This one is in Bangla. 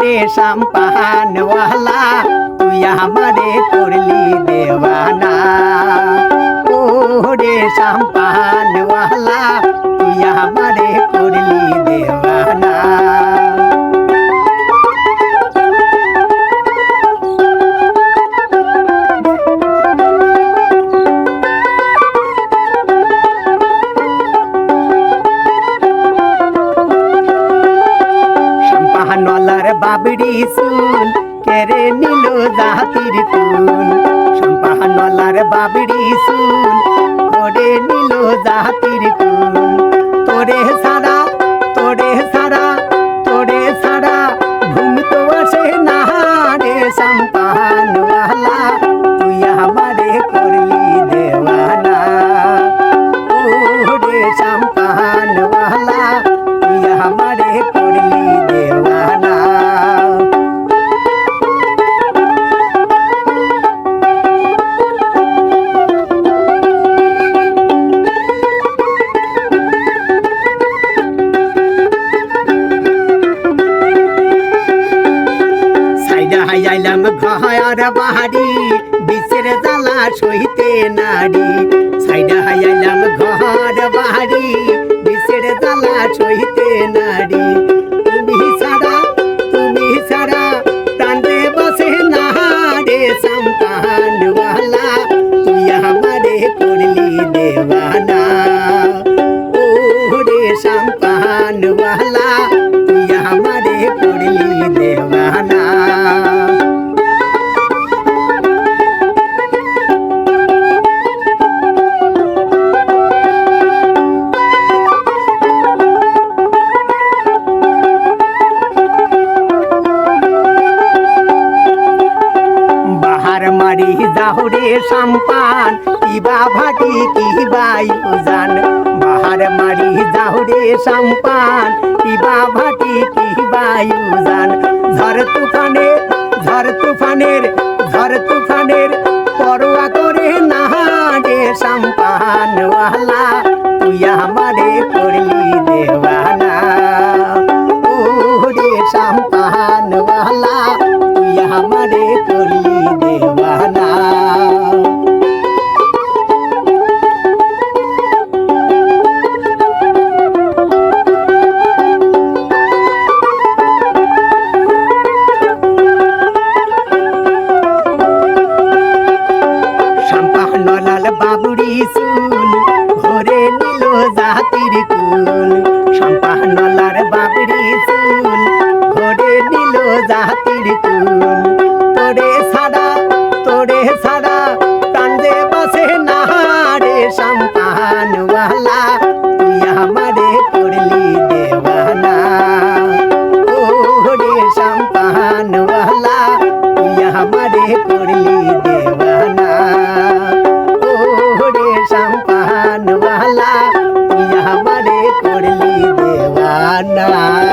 রে সাম্পানওয়ালা তুই আমারে করলি দেওয়ানা। বাবড়ি সুন কেড়ে নিল জাতির কুল সম্পাহানলার বাবড়ি সুন করে নিল জাতির তুল। তোরে সারা হাইলাম ঘর বাহারি বিচের জ্বালা সইতে নারী। সাইডা হাইলাম ঘর বাহারি বিচের জ্বালা সইতে নারী। তুমি রে সম্পানওয়ালা তুই মারি জাহরে সাম্পান, কিবা ভাটি কিবা ইউজান বাহার মারি জাহরে সাম্পান, কিবা ভাটি কিবা ইউজান ঝড় তুফানে, ঝড় তুফানের ঝড় তুফানের, পরোয়া করে না রে সাম্পান। ওয়ালা চুল ভরে নিল জাতির কুল। সম্পাহনলার বাবুড়ি চুল ভরে নিল জাতির কুল। তোরে ছাড়া তোরে ছাড়া কান্দে বসে না রে সম্পাহনওয়ালা তুই আমারে করলি দেওয়ানা। ও রে সম্পাহনওয়ালা তুই আমারে করলি দেওয়ানা sana.